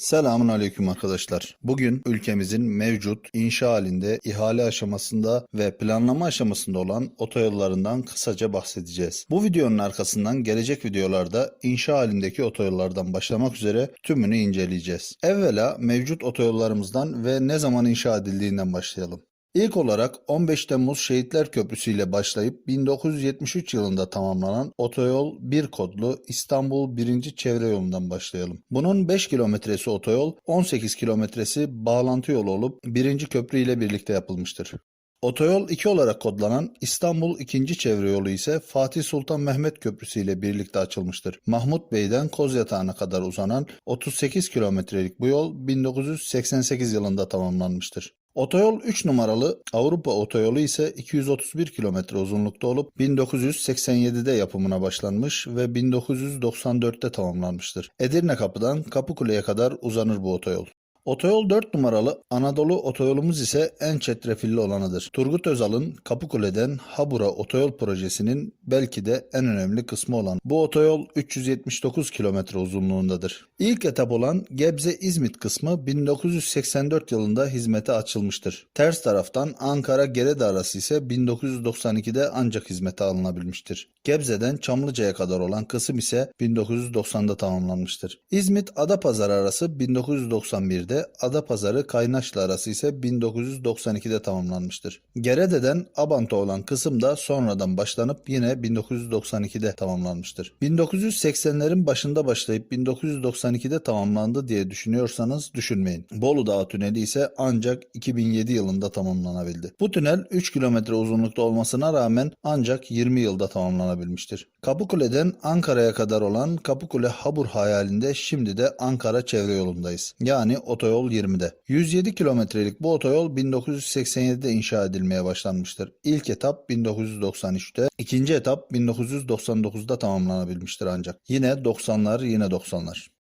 Selamun aleyküm arkadaşlar. Bugün ülkemizin mevcut inşa halinde ihale aşamasında ve planlama aşamasında olan otoyollarından kısaca bahsedeceğiz. Bu videonun arkasından gelecek videolarda inşa halindeki otoyollardan başlamak üzere tümünü inceleyeceğiz. Evvela mevcut otoyollarımızdan ve ne zaman inşa edildiğinden başlayalım. İlk olarak 15 Temmuz Şehitler Köprüsü ile başlayıp 1973 yılında tamamlanan otoyol 1 kodlu İstanbul 1. Çevre Yolu'ndan başlayalım. Bunun 5 kilometresi otoyol, 18 kilometresi bağlantı yolu olup 1. köprü ile birlikte yapılmıştır. Otoyol 2 olarak kodlanan İstanbul 2. Çevre Yolu ise Fatih Sultan Mehmet Köprüsü ile birlikte açılmıştır. Mahmut Bey'den Kozyatağı'na kadar uzanan 38 kilometrelik bu yol 1988 yılında tamamlanmıştır. Otoyol 3 numaralı Avrupa otoyolu ise 231 kilometre uzunlukta olup 1987'de yapımına başlanmış ve 1994'te tamamlanmıştır. Edirne Kapı'dan Kapıkule'ye kadar uzanır bu otoyol. Otoyol 4 numaralı Anadolu otoyolumuz ise en çetrefilli olanıdır. Turgut Özal'ın Kapıkule'den Habura otoyol projesinin belki de en önemli kısmı olan bu otoyol 379 kilometre uzunluğundadır. İlk etap olan Gebze-İzmit kısmı 1984 yılında hizmete açılmıştır. Ters taraftan Ankara-Gerede arası ise 1992'de ancak hizmete alınabilmiştir. Gebze'den Çamlıca'ya kadar olan kısım ise 1990'da tamamlanmıştır. İzmit-Adapazarı arası 1991'de, Adapazarı Kaynaşlı arası ise 1992'de tamamlanmıştır. Gerede'den Abant'a olan kısım da sonradan başlanıp yine 1992'de tamamlanmıştır. 1980'lerin başında başlayıp 1992'de tamamlandı diye düşünüyorsanız düşünmeyin. Bolu Dağı tüneli ise ancak 2007 yılında tamamlanabildi. Bu tünel 3 kilometre uzunlukta olmasına rağmen ancak 20 yılda tamamlanabilmiştir. Kapıkule'den Ankara'ya kadar olan Kapıkule Habur hayalinde şimdi de Ankara çevre yolundayız. Yani otoyol 20'de. 107 kilometrelik bu otoyol 1987'de inşa edilmeye başlanmıştır. İlk etap 1993'te, ikinci etap 1999'da tamamlanabilmiştir ancak. Yine 90'lar yine 90'lar.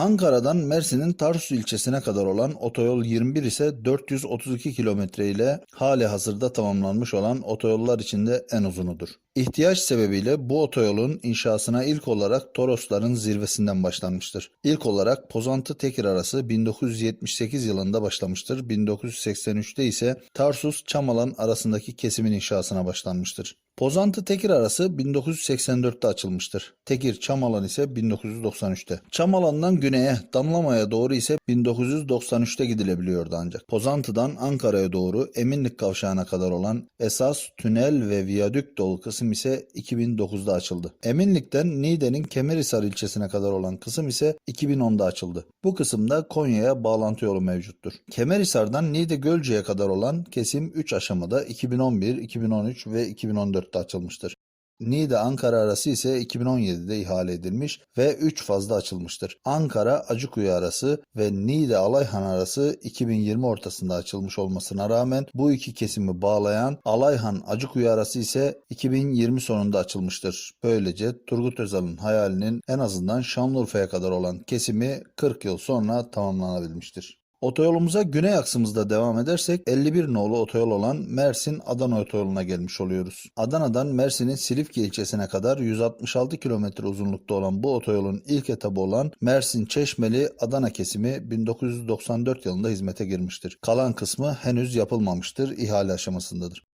Ankara'dan Mersin'in Tarsus ilçesine kadar olan otoyol 21 ise 432 kilometre ile hali hazırda tamamlanmış olan otoyollar içinde en uzunudur. İhtiyaç sebebiyle bu otoyolun inşasına ilk olarak Torosların zirvesinden başlanmıştır. İlk olarak Pozantı Tekir arası 1978 yılında başlamıştır. 1983'te ise Tarsus Çamalan arasındaki kesimin inşasına başlanmıştır. Pozantı Tekir arası 1984'te açılmıştır. Tekir Çamalan ise 1993'te. Çamalan'dan güneye Damlama'ya doğru ise 1993'te gidilebiliyordu ancak. Pozantı'dan Ankara'ya doğru Eminlik Kavşağı'na kadar olan esas tünel ve viyadük dolu kısım ise 2009'da açıldı. Eminlik'ten Niğde'nin Kemerhisar ilçesine kadar olan kısım ise 2010'da açıldı. Bu kısımda Konya'ya bağlantı yolu mevcuttur. Kemerhisar'dan Niğde Gölcük'e kadar olan kesim 3 aşamada 2011, 2013 ve 2014 açılmıştır. Niğde Ankara arası ise 2017'de ihale edilmiş ve 3 fazla açılmıştır. Ankara Acıkuyu arası ve Niğde Alayhan arası 2020 ortasında açılmış olmasına rağmen bu iki kesimi bağlayan Alayhan Acıkuyu arası ise 2020 sonunda açılmıştır. Böylece Turgut Özal'ın hayalinin en azından Şanlıurfa'ya kadar olan kesimi 40 yıl sonra tamamlanabilmiştir. Otoyolumuza güney aksımızda devam edersek 51 nolu otoyol olan Mersin Adana otoyoluna gelmiş oluyoruz. Adana'dan Mersin'in Silifke ilçesine kadar 166 kilometre uzunlukta olan bu otoyolun ilk etabı olan Mersin Çeşmeli Adana kesimi 1994 yılında hizmete girmiştir. Kalan kısmı henüz yapılmamıştır, ihale aşamasındadır.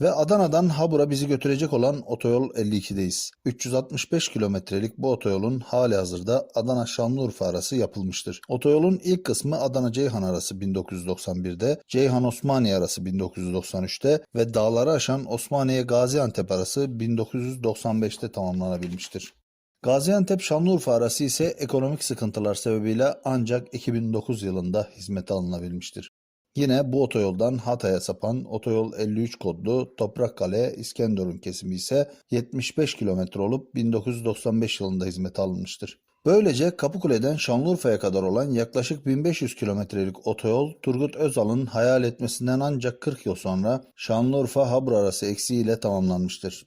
Ve Adana'dan Habur'a bizi götürecek olan otoyol 52'deyiz. 365 kilometrelik bu otoyolun hali hazırda Adana Şanlıurfa arası yapılmıştır. Otoyolun ilk kısmı Adana Ceyhan arası 1991'de, Ceyhan Osmaniye arası 1993'te ve dağları aşan Osmaniye Gaziantep arası 1995'te tamamlanabilmiştir. Gaziantep Şanlıurfa arası ise ekonomik sıkıntılar sebebiyle ancak 2009 yılında hizmete alınabilmiştir. Yine bu otoyoldan Hatay'a sapan otoyol 53 kodlu Toprakkale İskenderun kesimi ise 75 kilometre olup 1995 yılında hizmete alınmıştır. Böylece Kapıkule'den Şanlıurfa'ya kadar olan yaklaşık 1500 kilometrelik otoyol Turgut Özal'ın hayal etmesinden ancak 40 yıl sonra Şanlıurfa-Habur arası eksiğiyle tamamlanmıştır.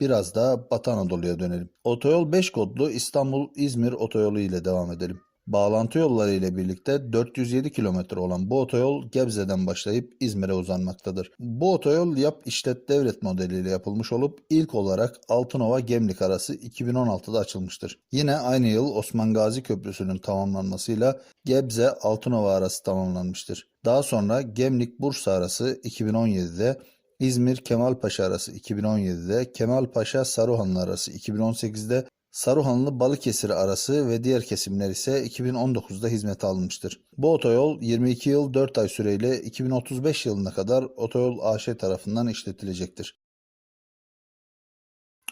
Biraz da Batı Anadolu'ya dönelim. Otoyol 5 kodlu İstanbul-İzmir otoyolu ile devam edelim. Bağlantı yolları ile birlikte 407 kilometre olan bu otoyol Gebze'den başlayıp İzmir'e uzanmaktadır. Bu otoyol yap işlet devret modeliyle yapılmış olup ilk olarak Altınova Gemlik arası 2016'da açılmıştır. Yine aynı yıl Osman Gazi Köprüsü'nün tamamlanmasıyla Gebze Altınova arası tamamlanmıştır. Daha sonra Gemlik Bursa arası 2017'de İzmir Kemalpaşa arası 2017'de, Kemalpaşa Saruhanlı arası 2018'de, Saruhanlı Balıkesir arası ve diğer kesimler ise 2019'da hizmete alınmıştır. Bu otoyol 22 yıl 4 ay süreyle 2035 yılına kadar Otoyol AŞ tarafından işletilecektir.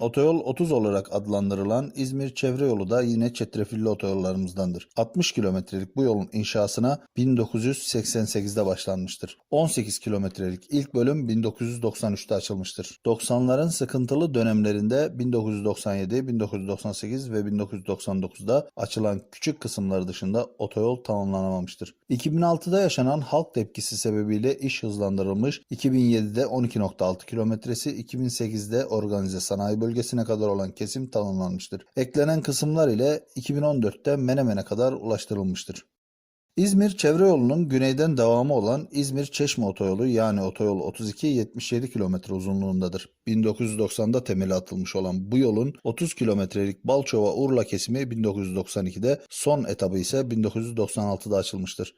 Otoyol 30 olarak adlandırılan İzmir çevre yolu da yine çetrefilli otoyollarımızdandır. 60 kilometrelik bu yolun inşasına 1988'de başlanmıştır. 18 kilometrelik ilk bölüm 1993'te açılmıştır. 90'ların sıkıntılı dönemlerinde 1997, 1998 ve 1999'da açılan küçük kısımları dışında otoyol tamamlanamamıştır. 2006'da yaşanan halk tepkisi sebebiyle iş hızlandırılmış, 2007'de 12.6 kilometresi, 2008'de organize sanayi bölgesine kadar olan kesim tamamlanmıştır. Eklenen kısımlar ile 2014'te Menemen'e kadar ulaştırılmıştır. İzmir çevre yolunun güneyden devamı olan İzmir Çeşme otoyolu yani otoyol 32 77 kilometre uzunluğundadır. 1990'da temeli atılmış olan bu yolun 30 kilometrelik Balçova Urla kesimi 1992'de son etabı ise 1996'da açılmıştır.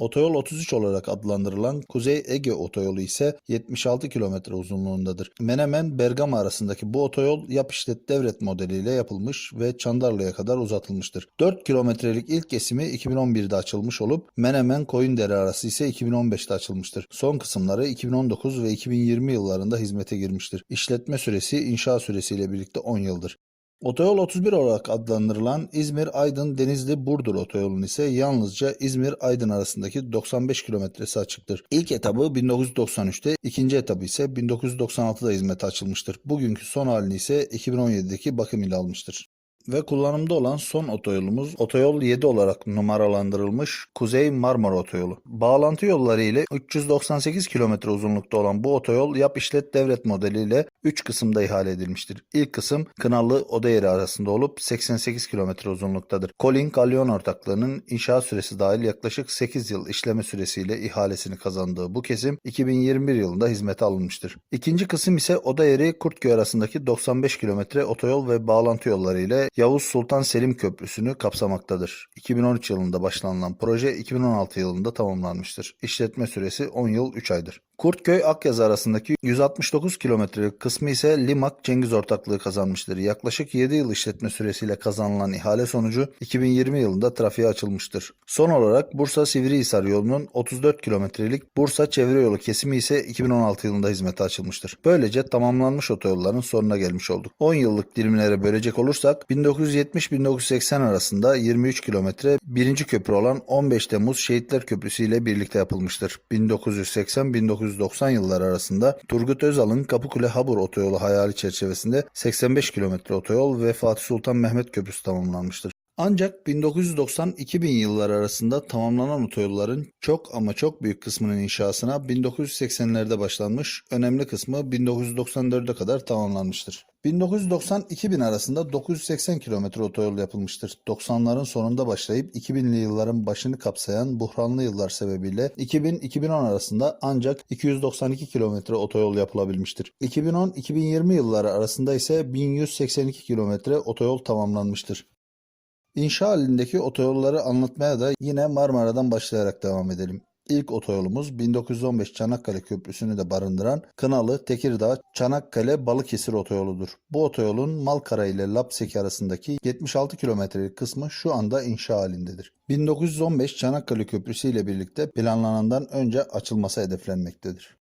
Otoyol 33 olarak adlandırılan Kuzey Ege Otoyolu ise 76 kilometre uzunluğundadır. Menemen Bergama arasındaki bu otoyol yap işlet devret modeliyle yapılmış ve Çandarlı'ya kadar uzatılmıştır. 4 kilometrelik ilk kesimi 2011'de açılmış olup Menemen Koyundere arası ise 2015'te açılmıştır. Son kısımları 2019 ve 2020 yıllarında hizmete girmiştir. İşletme süresi inşa süresiyle birlikte 10 yıldır. Otoyol 31 olarak adlandırılan İzmir-Aydın-Denizli-Burdur otoyolunun ise yalnızca İzmir-Aydın arasındaki 95 kilometresi açıktır. İlk etabı 1993'te, ikinci etabı ise 1996'da hizmete açılmıştır. Bugünkü son halini ise 2017'deki bakım ile almıştır ve kullanımda olan son otoyolumuz otoyol 7 olarak numaralandırılmış Kuzey Marmara Otoyolu. Bağlantı yolları ile 398 kilometre uzunlukta olan bu otoyol yap işlet devret modeliyle 3 kısımda ihale edilmiştir. İlk kısım Kınalı Odayeri arasında olup 88 kilometre uzunluktadır. Colin Galyon ortaklığının inşaat süresi dahil yaklaşık 8 yıl işleme süresiyle ihalesini kazandığı bu kesim 2021 yılında hizmete alınmıştır. İkinci kısım ise Odayeri Kurtköy arasındaki 95 kilometre otoyol ve bağlantı yolları ile Yavuz Sultan Selim Köprüsü'nü kapsamaktadır. 2013 yılında başlanılan proje 2016 yılında tamamlanmıştır. İşletme süresi 10 yıl 3 aydır. Kurtköy Akyazı arasındaki 169 kilometrelik kısmı ise Limak Cengiz ortaklığı kazanmıştır. Yaklaşık 7 yıl işletme süresiyle kazanılan ihale sonucu 2020 yılında trafiğe açılmıştır. Son olarak Bursa Sivrihisar yolunun 34 kilometrelik Bursa çevre yolu kesimi ise 2016 yılında hizmete açılmıştır. Böylece tamamlanmış otoyolların sonuna gelmiş olduk. 10 yıllık dilimlere bölecek olursak 1970-1980 arasında 23 kilometre birinci köprü olan 15 Temmuz Şehitler Köprüsü ile birlikte yapılmıştır. 1980-1990 yılları arasında Turgut Özal'ın Kapıkule Habur otoyolu hayali çerçevesinde 85 kilometre otoyol ve Fatih Sultan Mehmet Köprüsü tamamlanmıştır. Ancak 1990-2000 yılları arasında tamamlanan otoyolların çok ama çok büyük kısmının inşasına 1980'lerde başlanmış, önemli kısmı 1994'e kadar tamamlanmıştır. 1990-2000 arasında 980 kilometre otoyol yapılmıştır. 90'ların sonunda başlayıp 2000'li yılların başını kapsayan buhranlı yıllar sebebiyle 2000-2010 arasında ancak 292 kilometre otoyol yapılabilmiştir. 2010-2020 yılları arasında ise 1182 kilometre otoyol tamamlanmıştır. İnşa halindeki otoyolları anlatmaya da yine Marmara'dan başlayarak devam edelim. İlk otoyolumuz 1915 Çanakkale Köprüsü'nü de barındıran Kınalı, Tekirdağ, Çanakkale, Balıkesir otoyoludur. Bu otoyolun Malkara ile Lapseki arasındaki 76 kilometrelik kısmı şu anda inşa halindedir. 1915 Çanakkale Köprüsü ile birlikte planlanandan önce açılması hedeflenmektedir.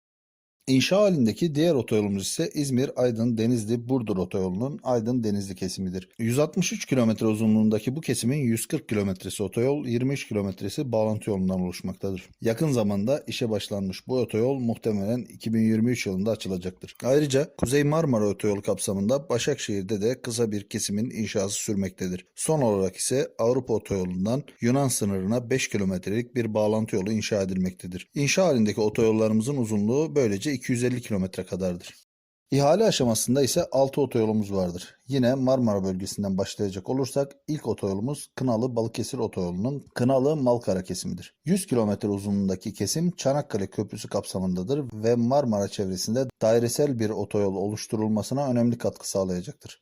İnşa halindeki diğer otoyolumuz ise İzmir, Aydın, Denizli, Burdur otoyolunun Aydın Denizli kesimidir. 163 kilometre uzunluğundaki bu kesimin 140 kilometresi otoyol, 23 kilometresi bağlantı yolundan oluşmaktadır. Yakın zamanda işe başlanmış bu otoyol muhtemelen 2023 yılında açılacaktır. Ayrıca Kuzey Marmara Otoyolu kapsamında Başakşehir'de de kısa bir kesimin inşası sürmektedir. Son olarak ise Avrupa Otoyolu'ndan Yunan sınırına 5 kilometrelik bir bağlantı yolu inşa edilmektedir. İnşa halindeki otoyollarımızın uzunluğu böylece 250 kilometre kadardır. İhale aşamasında ise 6 otoyolumuz vardır. Yine Marmara bölgesinden başlayacak olursak ilk otoyolumuz Kınalı Balıkesir otoyolunun Kınalı Malkara kesimidir. 100 kilometre uzunluğundaki kesim Çanakkale Köprüsü kapsamındadır ve Marmara çevresinde dairesel bir otoyol oluşturulmasına önemli katkı sağlayacaktır.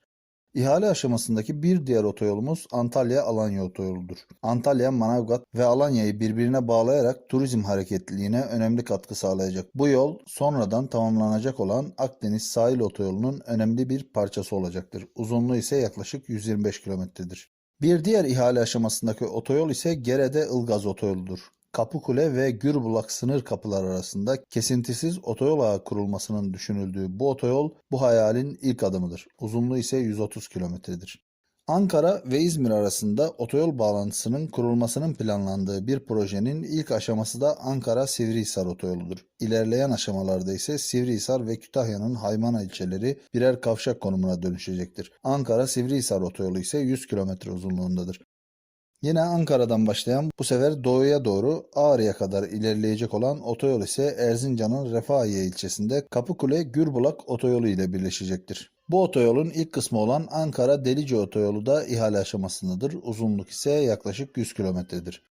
İhale aşamasındaki bir diğer otoyolumuz Antalya-Alanya otoyoludur. Antalya, Manavgat ve Alanya'yı birbirine bağlayarak turizm hareketliliğine önemli katkı sağlayacak. Bu yol sonradan tamamlanacak olan Akdeniz sahil otoyolunun önemli bir parçası olacaktır. Uzunluğu ise yaklaşık 125 kilometredir. Bir diğer ihale aşamasındaki otoyol ise Gerede Ilgaz otoyoludur. Kapıkule ve Gürbulak sınır kapılar arasında kesintisiz otoyol ağı kurulmasının düşünüldüğü bu otoyol bu hayalin ilk adımıdır. Uzunluğu ise 130 kilometredir. Ankara ve İzmir arasında otoyol bağlantısının kurulmasının planlandığı bir projenin ilk aşaması da Ankara-Sivrihisar otoyoludur. İlerleyen aşamalarda ise Sivrihisar ve Kütahya'nın Haymana ilçeleri birer kavşak konumuna dönüşecektir. Ankara-Sivrihisar otoyolu ise 100 kilometre uzunluğundadır. Yine Ankara'dan başlayan bu sefer doğuya doğru Ağrı'ya kadar ilerleyecek olan otoyol ise Erzincan'ın Refahiye ilçesinde Kapıkule Gürbulak otoyolu ile birleşecektir. Bu otoyolun ilk kısmı olan Ankara Delice otoyolu da ihale aşamasındadır. Uzunluk ise yaklaşık 100 kilometredir.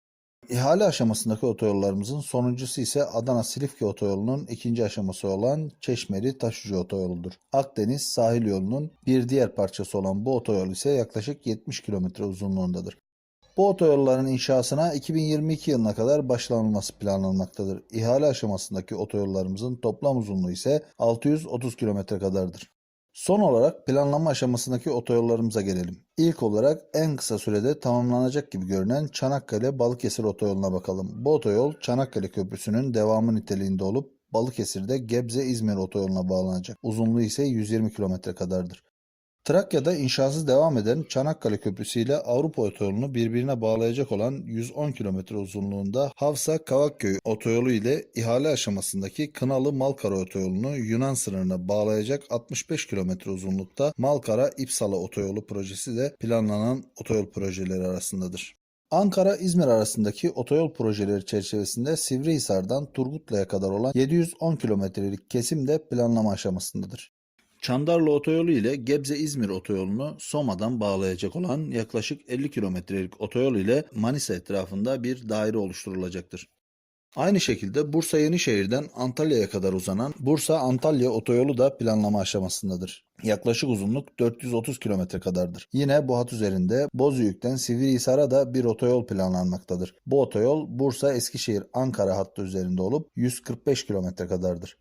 İhale aşamasındaki otoyollarımızın sonuncusu ise Adana Silifke otoyolunun ikinci aşaması olan Çeşmeli Taşucu otoyoludur. Akdeniz sahil yolunun bir diğer parçası olan bu otoyol ise yaklaşık 70 kilometre uzunluğundadır. Bu otoyolların inşasına 2022 yılına kadar başlanılması planlanmaktadır. İhale aşamasındaki otoyollarımızın toplam uzunluğu ise 630 kilometre kadardır. Son olarak planlama aşamasındaki otoyollarımıza gelelim. İlk olarak en kısa sürede tamamlanacak gibi görünen Çanakkale-Balıkesir otoyoluna bakalım. Bu otoyol Çanakkale Köprüsü'nün devamı niteliğinde olup Balıkesir'de Gebze-İzmir otoyoluna bağlanacak. Uzunluğu ise 120 kilometre kadardır. Trakya'da inşası devam eden Çanakkale Köprüsü ile Avrupa otoyolunu birbirine bağlayacak olan 110 kilometre uzunluğunda Havsa-Kavakköy otoyolu ile ihale aşamasındaki Kınalı Malkara otoyolunu Yunan sınırına bağlayacak 65 kilometre uzunlukta Malkara-İpsala otoyolu projesi de planlanan otoyol projeleri arasındadır. Ankara-İzmir arasındaki otoyol projeleri çerçevesinde Sivrihisar'dan Turgutlu'ya kadar olan 710 kilometrelik kesim de planlama aşamasındadır. Çandarlı Otoyolu ile Gebze-İzmir Otoyolu'nu Soma'dan bağlayacak olan yaklaşık 50 kilometrelik otoyol ile Manisa etrafında bir daire oluşturulacaktır. Aynı şekilde Bursa Yenişehir'den Antalya'ya kadar uzanan Bursa-Antalya otoyolu da planlama aşamasındadır. Yaklaşık uzunluk 430 kilometre kadardır. Yine bu hat üzerinde Bozüyük'ten Sivrihisar'a da bir otoyol planlanmaktadır. Bu otoyol Bursa-Eskişehir-Ankara hattı üzerinde olup 145 kilometre kadardır.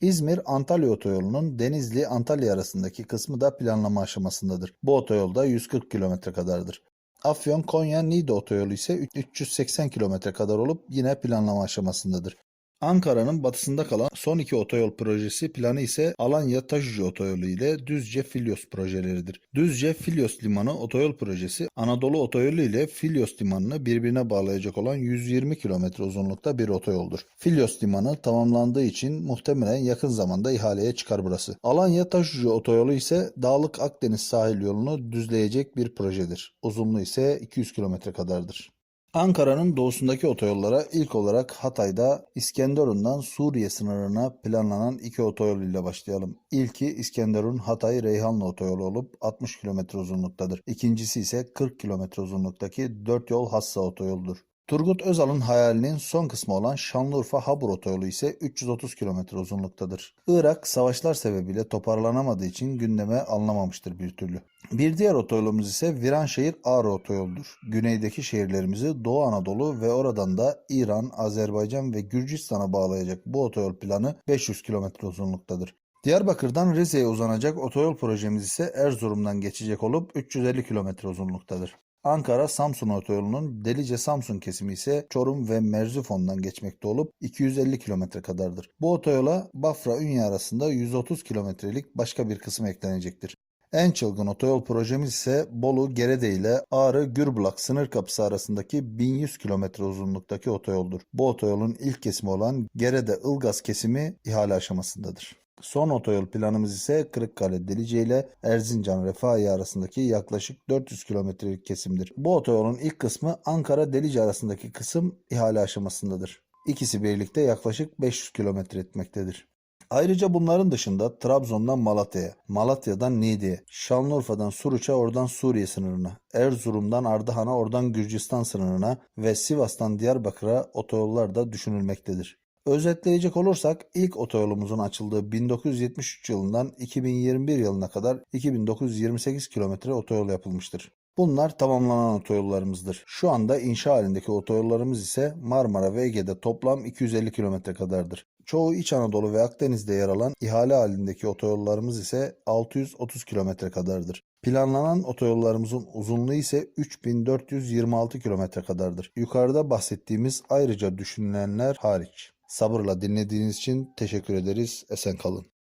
İzmir-Antalya otoyolunun Denizli-Antalya arasındaki kısmı da planlama aşamasındadır. Bu otoyolda 140 kilometre kadardır. Afyon-Konya-Niğde otoyolu ise 380 kilometre kadar olup yine planlama aşamasındadır. Ankara'nın batısında kalan son iki otoyol projesi planı ise Alanya Taşucu otoyolu ile Düzce Filyos projeleridir. Düzce Filyos Limanı otoyol projesi Anadolu otoyolu ile Filyos Limanı'nı birbirine bağlayacak olan 120 kilometre uzunlukta bir otoyoldur. Filyos Limanı tamamlandığı için muhtemelen yakın zamanda ihaleye çıkar burası. Alanya Taşucu otoyolu ise Dağlık Akdeniz sahil yolunu düzleyecek bir projedir. Uzunluğu ise 200 kilometre kadardır. Ankara'nın doğusundaki otoyollara ilk olarak Hatay'da İskenderun'dan Suriye sınırına planlanan iki otoyol ile başlayalım. İlki İskenderun Hatay Reyhanlı otoyolu olup 60 km uzunluktadır. İkincisi ise 40 km uzunluktaki 4 yol Hassa otoyoludur. Turgut Özal'ın hayalinin son kısmı olan Şanlıurfa-Habur otoyolu ise 330 km uzunluktadır. Irak savaşlar sebebiyle toparlanamadığı için gündeme alınamamıştır bir türlü. Bir diğer otoyolumuz ise Viranşehir Ağrı otoyoludur. Güneydeki şehirlerimizi Doğu Anadolu ve oradan da İran, Azerbaycan ve Gürcistan'a bağlayacak bu otoyol planı 500 km uzunluktadır. Diyarbakır'dan Rize'ye uzanacak otoyol projemiz ise Erzurum'dan geçecek olup 350 km uzunluktadır. Ankara-Samsun otoyolunun Delice-Samsun kesimi ise Çorum ve Merzifon'dan geçmekte olup 250 kilometre kadardır. Bu otoyola Bafra-Ünye arasında 130 kilometrelik başka bir kısım eklenecektir. En çılgın otoyol projemiz ise Bolu Gerede ile Ağrı Gürbulak sınır kapısı arasındaki 1100 kilometre uzunluktaki otoyoldur. Bu otoyolun ilk kesimi olan Gerede Ilgaz kesimi ihale aşamasındadır. Son otoyol planımız ise Kırıkkale Delice ile Erzincan Refahiye arasındaki yaklaşık 400 kilometrelik kesimdir. Bu otoyolun ilk kısmı Ankara Delice arasındaki kısım ihale aşamasındadır. İkisi birlikte yaklaşık 500 kilometre etmektedir. Ayrıca bunların dışında Trabzon'dan Malatya'ya, Malatya'dan Niğde'ye, Şanlıurfa'dan Suruç'a oradan Suriye sınırına, Erzurum'dan Ardahan'a oradan Gürcistan sınırına ve Sivas'tan Diyarbakır'a otoyollar da düşünülmektedir. Özetleyecek olursak ilk otoyolumuzun açıldığı 1973 yılından 2021 yılına kadar 2928 kilometre otoyol yapılmıştır. Bunlar tamamlanan otoyollarımızdır. Şu anda inşa halindeki otoyollarımız ise Marmara ve Ege'de toplam 250 kilometre kadardır. Çoğu İç Anadolu ve Akdeniz'de yer alan ihale halindeki otoyollarımız ise 630 kilometre kadardır. Planlanan otoyollarımızın uzunluğu ise 3426 kilometre kadardır. Yukarıda bahsettiğimiz ayrıca düşünülenler hariç. Sabırla dinlediğiniz için teşekkür ederiz. Esen kalın.